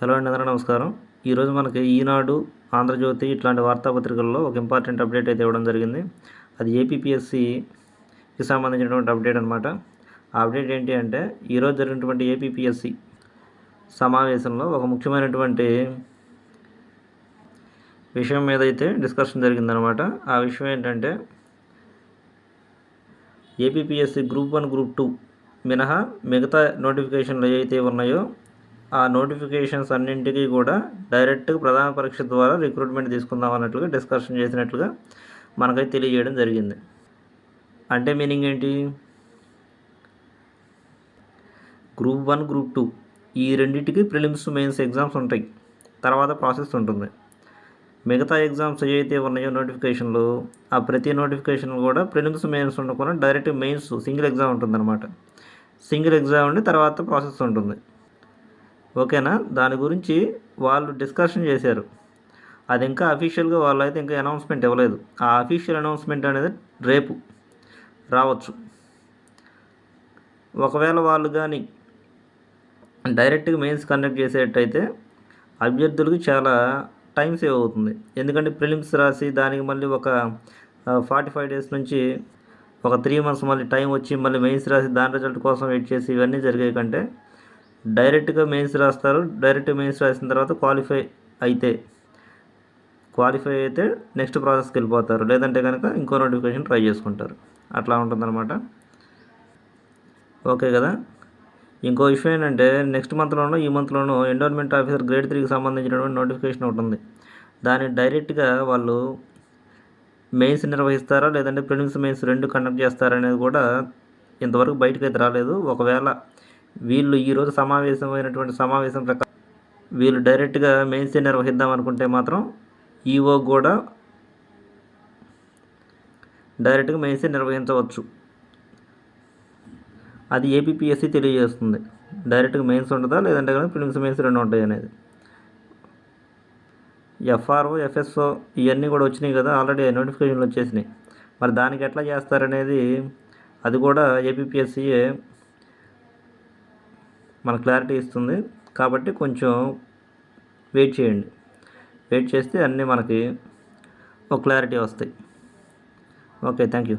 Hello అండి అందరూ నమస్కారం. ఈరోజు మనకి ఈనాడు ఆంధ్రజ్యోతి ఇట్లాంటి వార్తాపత్రికల్లో ఒక ఇంపార్టెంట్ అప్డేట్ అయితే ఇవ్వడం జరిగింది. అది ఏపీపీఎస్సికి సంబంధించినటువంటి అప్డేట్ అనమాట ఆ అప్డేట్ ఏంటి అంటే ఈరోజు జరిగినటువంటి ఏపీపీఎస్సి సమావేశంలో ఒక ముఖ్యమైనటువంటి విషయం మీద అయితే డిస్కషన్ జరిగిందనమాట ఆ విషయం ఏంటంటే APPSC group one group two మినహా మిగతా నోటిఫికేషన్లు ఏవైతే ఉన్నాయో ఆ నోటిఫికేషన్స్ అన్నింటికీ కూడా డైరెక్ట్గా ప్రధాన పరీక్ష ద్వారా రిక్రూట్మెంట్ తీసుకుందాం అన్నట్లుగా డిస్కషన్ చేసినట్లుగా మనకైతే తెలియజేయడం జరిగింది. అంటే మీనింగ్ ఏంటి? గ్రూప్ వన్ గ్రూప్ టూ ఈ రెండింటికి ప్రిలిమ్స్ మెయిన్స్ ఎగ్జామ్స్ ఉంటాయి. తర్వాత ప్రాసెస్ ఉంటుంది. మిగతా ఎగ్జామ్స్ ఏవైతే ఉన్నాయో నోటిఫికేషన్లు ఆ ప్రతి నోటిఫికేషన్ కూడా ప్రిలిమ్స్ మెయిన్స్ ఉండకుండా డైరెక్ట్ మెయిన్స్ సింగిల్ ఎగ్జామ్ ఉంటుందన్నమాట. సింగిల్ ఎగ్జామ్ ఉండి తర్వాత ప్రాసెస్ ఉంటుంది. ఓకేనా? దాని గురించి వాళ్ళు డిస్కషన్ చేశారు. అది ఇంకా అఫీషియల్గా వాళ్ళు అయితే ఇంకా అనౌన్స్మెంట్ ఇవ్వలేదు. ఆ అఫీషియల్ అనౌన్స్మెంట్ అనేది రేపు రావచ్చు. ఒకవేళ వాళ్ళు కానీ డైరెక్ట్గా మెయిన్స్ కండక్ట్ చేసేటైతే అభ్యర్థులకు చాలా టైం సేవ్ అవుతుంది. ఎందుకంటే ప్రిలిమ్స్ రాసి దానికి మళ్ళీ ఒక ఫార్టీ ఫైవ్ డేస్ నుంచి ఒక త్రీ మంత్స్ మళ్ళీ టైం వచ్చి మళ్ళీ మెయిన్స్ రాసి దాని రిజల్ట్ కోసం వెయిట్ చేసి ఇవన్నీ జరిగాయి కంటే డైరెక్ట్గా మెయిన్స్ రాస్తారు. డైరెక్ట్ మెయిన్స్ రాసిన తర్వాత క్వాలిఫై అయితే క్వాలిఫై అయితే నెక్స్ట్ ప్రాసెస్కి వెళ్ళిపోతారు. లేదంటే కనుక ఇంకో నోటిఫికేషన్ ట్రై చేసుకుంటారు. అట్లా ఉంటుందన్నమాట. ఓకే కదా? ఇంకో విషయం ఏంటంటే నెక్స్ట్ మంత్లోనూ ఈ మంత్లోనూ ఎండోర్మెంట్ ఆఫీసర్ గ్రేడ్ త్రీకి సంబంధించినటువంటి నోటిఫికేషన్ ఒకటి ఉంది. దాన్ని డైరెక్ట్గా వాళ్ళు మెయిన్స్ నిర్వహిస్తారా? లేదంటే ప్రిలిమ్స్ మెయిన్స్ రెండు కండక్ట్ చేస్తారా? అనేది కూడా ఇంతవరకు బయటకు అయితే రాలేదు. ఒకవేళ వీళ్ళు ఈరోజు సమావేశమైనటువంటి సమావేశం ప్రకారం వీళ్ళు డైరెక్ట్గా మెయిన్స్ నిర్వహిద్దాం అనుకుంటే మాత్రం ఈఓ కూడా డైరెక్ట్గా మెయిన్స్ నిర్వహించవచ్చు. అది ఏపీఎస్సి తెలియజేస్తుంది. డైరెక్ట్గా మెయిన్స్ ఉంటుందా? లేదంటే కానీ ప్రిలిమ్స్ మెయిన్స్ రెండు ఉంటాయి అనేది. ఎఫ్ఆర్ఓ ఎఫ్ఎస్ఓ ఇవన్నీ కూడా వచ్చినాయి కదా. ఆల్రెడీ నోటిఫికేషన్లు వచ్చేసినాయి. మరి దానికి ఎట్లా చేస్తారనేది అది కూడా ఏపీఎస్సియే మన క్లారిటీ ఇస్తుంది. కాబట్టి కొంచెం వెయిట్ చేయండి. వెయిట్ చేస్తే అన్నీ మనకి ఒక క్లారిటీ వస్తాయి. Okay thank you